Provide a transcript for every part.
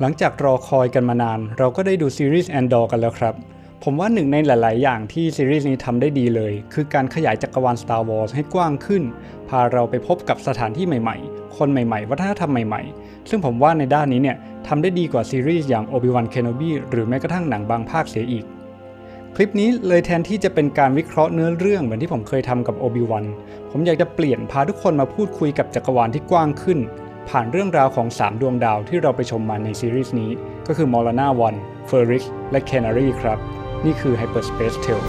หลังจากรอคอยกันมานาน เราก็ได้ดูซีรีส์ Andor กันแล้วครับ ผมว่าหนึ่งในหลาย ๆ อย่างที่ซีรีส์นี้ทำได้ดีเลย คือการขยายจักรวาล Star Wars ให้กว้างขึ้น พาเราไปพบกับสถานที่ใหม่ ๆ คนใหม่ ๆ วัฒนธรรมใหม่ ๆ ซึ่งผมว่าในด้านนี้เนี่ยทำได้ดีกว่าซีรีส์อย่าง Obi-Wan Kenobi หรือแม้กระทั่งหนังบางภาคเสียอีกคลิปนี้เลยแทนที่จะเป็นการวิเคราะห์เนื้อเรื่องเหมือนที่ผมเคยทำกับ Obi-Wan ผมอยากจะเปลี่ยนพาทุกคนมาพูดคุยกับจักรวาลที่กว้างขึ้น ผ่านเรื่องราวของ 3 ดวงดาวที่เราไปชมมาในซีรีส์นี้ ก็คือ m o r a n a 1 f e r r i x และ Canary ครับ นี่คือ Hyperspace Tale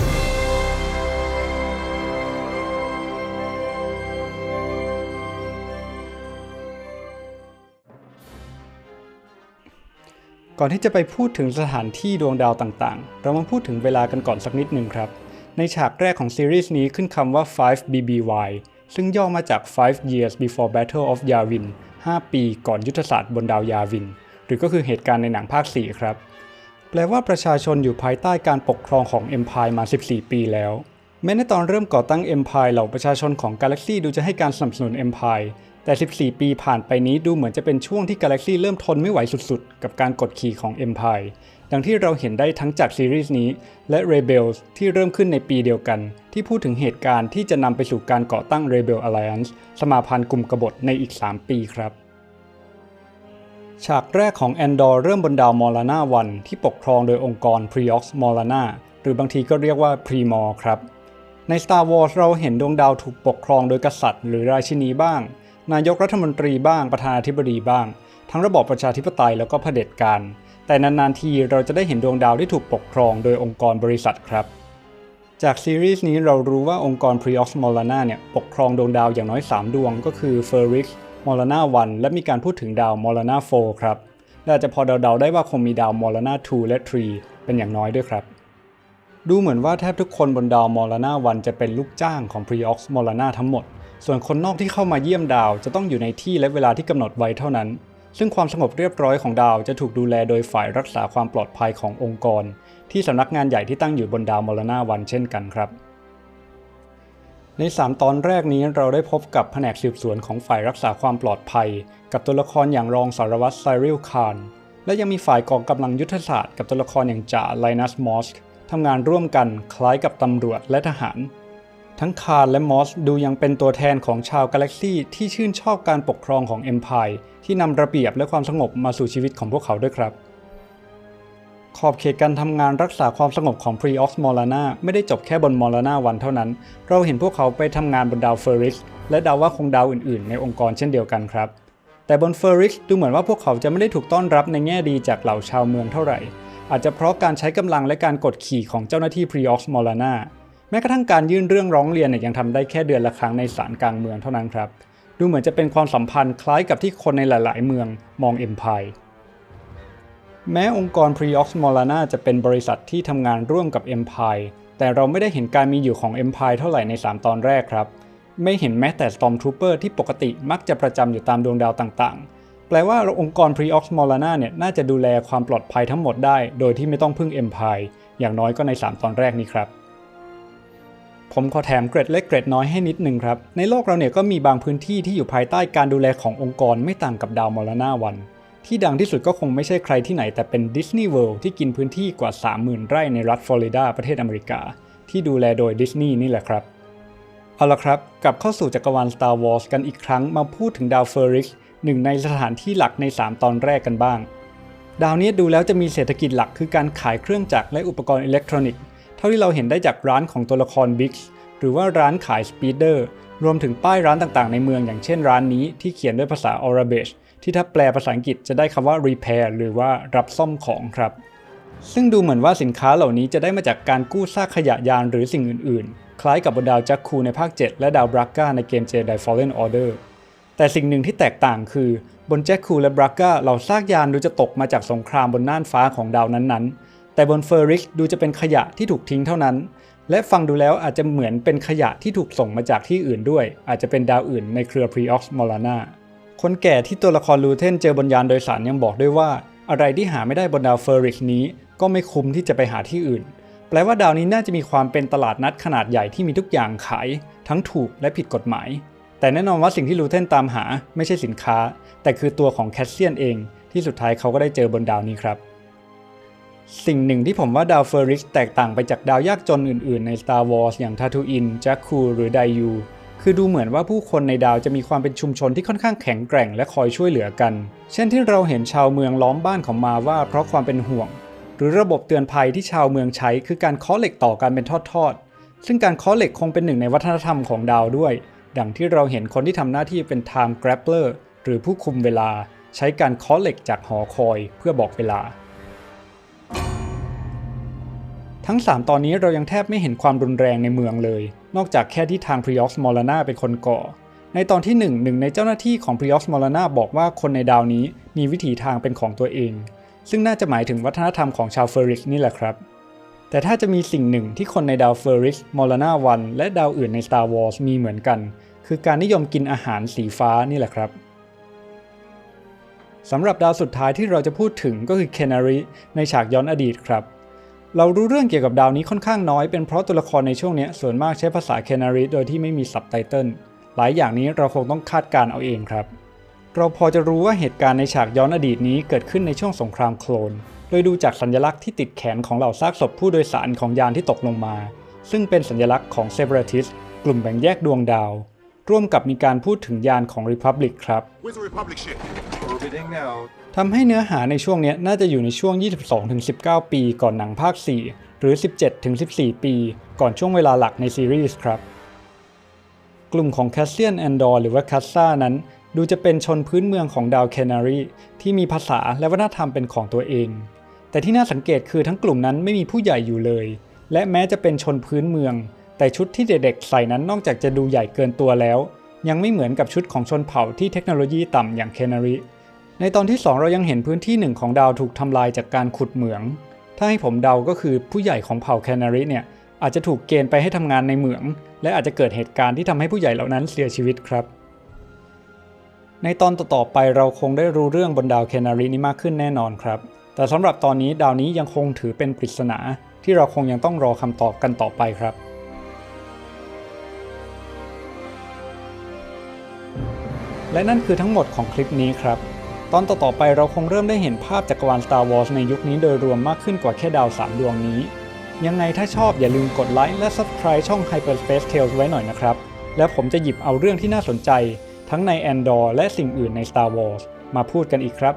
ก่อนที่จะไปพูดถึงสถานที่ดวงดาวต่างๆ เรามาพูดถึงเวลากันก่อนสักนิดหนึ่งครับ ในฉากแรกของซีรีส์นี้ขึ้นคำว่า 5BBY ซึ่งย่อมาจาก 5 years before Battle of Yavin 5 ปีก่อนยุทธศาสตร์บนดาวยาวิน หรือก็คือเหตุการณ์ในหนังภาค 4 ครับ แปลว่าประชาชนอยู่ภายใต้การปกครองของเอ็มพายมา 14 ปีแล้ว แม้ในตอนเริ่มก่อตั้ง Empire เหล่าประชาชนของกาแล็กซี่ดูจะให้การสนับสนุน Empire แต่ 14 ปีผ่านไปนี้ดูเหมือนจะเป็นช่วงที่กาแล็กซี่เริ่มทนไม่ไหวสุดๆ กับการกดขี่ของ Empire ดังที่เราเห็นได้ทั้งจากซีรีส์นี้ และ Rebels ที่เริ่มขึ้นในปีเดียวกัน ที่พูดถึงเหตุการณ์ที่จะนำไปสู่การก่อตั้ง Rebel Alliance สมาพันธ์กลุ่มกบฏในอีก 3 ปีครับ ฉากแรกของแอนดอร์เริ่มบนดาวมอลานาวันที่ปกครองโดยองค์กร p r e o x m o l a n a หรือบางทีก็เรียกว่า p r e m o r ครับ ใน Star Wars เราเห็นดวงดาวถูกปกครองโดยกษัตริย์ หรือราชินีบ้าง นายกรัฐมนตรีบ้างประธานาธิบดีบ้าง ทั้งระบอบประชาธิปไตยแล้วก็เผด็จการ แต่นานๆทีเราจะได้เห็นดวงดาวที่ถูกปกครองโดยองค์กรบริษัทครับจากซีรีส์นี้เรารู้ว่าองค์กร p r e o x m o l a n a เนี่ยปกครองดวงดาวอย่างน้อย 3 ดวงก็คือ f e r r i x มอลานา1และมีการพูดถึงดาวมอลานา4ครับและจะพอเดาๆได้ว่าคงมีดาวมอลานา2และ 3 เป็นอย่างน้อยด้วยครับ ดูเหมือนว่าแทบทุกคนบนดาวมอลานา1จะเป็นลูกจ้างของ p r e o x m o l a n a ทั้งหมด ส่วนคนนอกที่เข้ามาเยี่ยมดาวจะต้องอยู่ในที่และเวลาที่กำหนดไว้เท่านั้น ซึ่งความสงบเรียบร้อยของดาวจะถูกดูแลโดยฝ่ายรักษาความปลอดภัยขององค์กร ที่สำนักงานใหญ่ที่ตั้งอยู่บนดาวมอลานา1เช่นกันครับ ใน 3 ตอนแรกนี้เราได้พบกับแผนกสืบสวนของฝ่ายรักษาความปลอดภัย กับตัวละครอย่างรองสารวัตรไซริลคารและยังมีฝ่ายกองกำลังยุทธศาสตร์กับตัวละครอย่างจ่าไลนัสมอส ทำงานร่วมกันคล้ายกับตำรวจและทหาร ทั้งคาร์และมอสดูยังเป็นตัวแทนของชาวกาแล็กซี่ที่ชื่นชอบการปกครองของ Empire ที่นำระเบียบและความสงบมาสู่ชีวิตของพวกเขาด้วยครับ ขอบเขตการทำงานรักษาความสงบของ p r e o x m o l a n a ไม่ได้จบแค่บน m o l a n a วันเท่านั้น เราเห็นพวกเขาไปทำงานบนดาวเฟอริสและดาวว่าคงดาวอื่นๆ ในองค์กรเช่นเดียวกันครับแต่บนเฟอริสดูเหมือนว่าพวกเขาจะไม่ได้ถูกต้อนรับในแง่ดีจากเหล่าชาวเมืองเท่าไหร่ อาจจะเพราะการใช้กำลังและการกดขี่ของเจ้าหน้าที่ p r e o x m o l a n a แม้กระทั่งการยื่นเรื่องร้องเรียนเนี่ยยังทำได้แค่เดือนละครั้งในศาลกลางเมืองเท่านั้นครับ ดูเหมือนจะเป็นความสัมพันธ์คล้ายกับที่คนในหลาย ๆ เมืองมอง Empire แม้องค์กร p r e o x m o l a n a จะเป็นบริษัทที่ทำงานร่วมกับ Empire แต่เราไม่ได้เห็นการมีอยู่ของ Empire เท่าไหร่ใน 3 ตอนแรกครับ ไม่เห็นแม้แต่ Stormtrooper ที่ปกติมักจะประจำอยู่ตามดวงดาวต่างๆ แปลว่าองค์กร p r e o x m o l a n a เนี่ยน่าจะดูแลความปลอดภัยทั้งหมดได้ โดยที่ไม่ต้องพึ่ง Empire อย่างน้อยก็ใน 3 ตอนแรกนี้ครับผมขอแถมเกร็ดเล็กเกร็ดน้อยให้นิดนึงครับ ในโลกเราเนี่ยก็มีบางพื้นที่ที่อยู่ภายใต้การดูแลขององค์กรไม่ต่างกับดาวมอลานาวัน ที่ดังที่สุดก็คงไม่ใช่ใครที่ไหนแต่เป็นดิสนีย์เวิลด์ที่กินพื้นที่กว่า 30,000 ไร่ในรัฐฟลอริดาประเทศอเมริกา ที่ดูแลโดยดิสนีย์นี่แหละครับ เอาละครับ กลับเข้าสู่จักรวาล Star Wars กันอีกครั้งมาพูดถึงดาวเฟอริก หนึ่งในสถานที่หลักใน 3 ตอนแรกกันบ้าง ดาวนี้ดูแล้วจะมีเศรษฐกิจหลักคือการขายเครื่องจักรและอุปกรณ์อิเล็กทรอนิกส์ เท่าที่เราเห็นได้จากร้านของตัวละครบิ๊กหรือว่าร้านขายสปีดเดอร์รวมถึงป้ายร้านต่างๆ ในเมืองอย่างเช่นร้านนี้ที่เขียนด้วยภาษาออราเบชที่ถ้าแปลภาษาอังกฤษจะได้คำว่า repair หรือว่ารับซ่อมของครับ ซึ่งดูเหมือนว่าสินค้าเหล่านี้จะได้มาจากการกู้ซากขยะยานหรือสิ่งอื่น ๆ คล้ายกับบนดาวจักคูในภาค 7 และดาวบรักกาในเกม Jedi Fallen Order แต่สิ่งหนึ่งที่แตกต่างคือบนแจ็คคูและบรักกาเหล่าซากยานดูจะตกมาจากสงครามบนน่านฟ้าของดาวนั้นๆ แต่บนเฟอริกดูจะเป็นขยะที่ถูกทิ้งเท่านั้น และฟังดูแล้วอาจจะเหมือนเป็นขยะที่ถูกส่งมาจากที่อื่นด้วย อาจจะเป็นดาวอื่นในเครือ Preox m o l a n a คนแก่ที่ตัวละครลูเทนเจอบนยานโดยสารยังบอกด้วยว่า อะไรที่หาไม่ได้บนดาวเฟอริกนี้ ก็ไม่คุ้มที่จะไปหาที่อื่น แปลว่าดาวนี้น่าจะมีความเป็นตลาดนัดขนาดใหญ่ที่มีทุกอย่างขาย ทั้งถูกและผิดกฎหมาย แต่แน่นอนว่าสิ่งที่ลูเทนตามหาไม่ใช่สินค้า แต่คือตัวของแคสเซียนเองที่สุดท้ายเขาก็ได้เจอบนดาวนี้ครับ สิ่งหนึ่งที่ผมว่าดาวเฟอริสแตกต่างไปจากดาวยากจนอื่นๆใน Star Wars อย่างทาทูอินแจ็คคูหรือไดยูคือดูเหมือนว่าผู้คนในดาวจะมีความเป็นชุมชนที่ค่อนข้างแข็งแกร่งและคอยช่วยเหลือกัน เช่นที่เราเห็นชาวเมืองล้อมบ้านของมาว่าเพราะความเป็นห่วง หรือระบบเตือนภัยที่ชาวเมืองใช้ คือการเคาะเหล็กต่อกันเป็นทอดๆซึ่งการเคาะเหล็กคงเป็นหนึ่งในวัฒนธรรมของดาวด้วย ดังที่เราเห็นคนที่ทำหน้าที่เป็น time grappler หรือผู้คุมเวลาใช้การเคาะเหล็กจากหอคอยเพื่อบอกเวลา ทั้ง 3 ตอนนี้เรายังแทบไม่เห็นความรุนแรงในเมืองเลย นอกจากแค่ที่ทางพริออกซ์มอลนาเป็นคนก่อ ในตอนที่ 1 หนึ่งในเจ้าหน้าที่ของพริออกซ์มอลนาบอกว่าคนในดาวนี้มีวิถีทางเป็นของตัวเอง ซึ่งน่าจะหมายถึงวัฒนธรรมของชาวเฟอริสนี่แหละครับแต่ถ้าจะมีสิ่งหนึ่งที่คนในดาวเฟอริสมอลนาวันและดาวอื่นใน Star Wars มีเหมือนกัน คือการนิยมกินอาหารสีฟ้านี่แหละครับสำหรับดาวสุดท้ายที่เราจะพูดถึงก็คือเคนารีในฉากย้อนอดีตครับ เรารู้เรื่องเกี่ยวกับดาวนี้ค่อนข้างน้อยเป็นเพราะตัวละครในช่วงนี้ส่วนมากใช้ภาษาเคนารีโดยที่ไม่มีซับไตเติลหลายอย่างนี้เราคงต้องคาดการณ์เอาเองครับ เราพอจะรู้ว่าเหตุการณ์ในฉากย้อนอดีตนี้เกิดขึ้นในช่วงสงครามโคลน โดยดูจากสัญลักษณ์ที่ติดแขนของเหล่าซากศพผู้โดยสารของยานที่ตกลงมา ซึ่งเป็นสัญลักษณ์ของเซ p a r a t i s t กลุ่มแบ่งแยกดวงดาว ร่วมกับมีการพูดถึงยานของ Republic ครับ Where's the Republic ship? Orbiting now. ทำให้เนื้อหาในช่วงเนี้ยน่าจะอยู่ในช่วง 22-19 ปีก่อนหนังภาค 4 หรือ 17-14 ปี ก่อนช่วงเวลาหลักในซีรีส์ครับ กลุ่มของแคสเซียนแอนดอร์หรือว่าคัสซานั้น ดูจะเป็นชนพื้นเมืองของดาวแคนารีที่มีภาษาและวัฒนธรรมเป็นของตัวเอง แต่ที่น่าสังเกตคือทั้งกลุ่มนั้นไม่มีผู้ใหญ่อยู่เลย และแม้จะเป็นชนพื้นเมือง แต่ชุดที่เด็กๆใส่นั้นนอกจากจะดูใหญ่เกินตัวแล้ว ยังไม่เหมือนกับชุดของชนเผ่าที่เทคโนโลยีต่ำอย่างแคนารีในตอนที่ 2 เรายังเห็นพื้นที่หนึ่งของดาวถูกทำลายจากการขุดเหมือง ถ้าให้ผมเดาก็คือผู้ใหญ่ของเผ่าแคนารีเนี่ยอาจจะถูกเกณฑ์ไปให้ทำงานในเหมือง และอาจจะเกิดเหตุการณ์ที่ทำให้ผู้ใหญ่เหล่านั้นเสียชีวิตครับ ในตอนต่อๆไปเราคงได้รู้เรื่องบนดาวแคนารีนี้มากขึ้นแน่นอนครับ แต่สำหรับตอนนี้ดาวนี้ยังคงถือเป็นปริศนา ที่เราคงยังต้องรอคำตอบกันต่อไปครับ และนั่นคือทั้งหมดของคลิปนี้ครับ ตอนต่อๆไปเราคงเริ่มได้เห็นภาพจักรวาล Star Wars ในยุคนี้โดยรวมมากขึ้นกว่าแค่ดาว 3 ดวงนี้ ยังไงถ้าชอบอย่าลืมกดไลค์และ Subscribe ช่อง Hyperspace Tales ไว้หน่อยนะครับ แล้วผมจะหยิบเอาเรื่องที่น่าสนใจ ทั้งใน Andor และสิ่งอื่นใน Star Wars มาพูดกันอีกครับ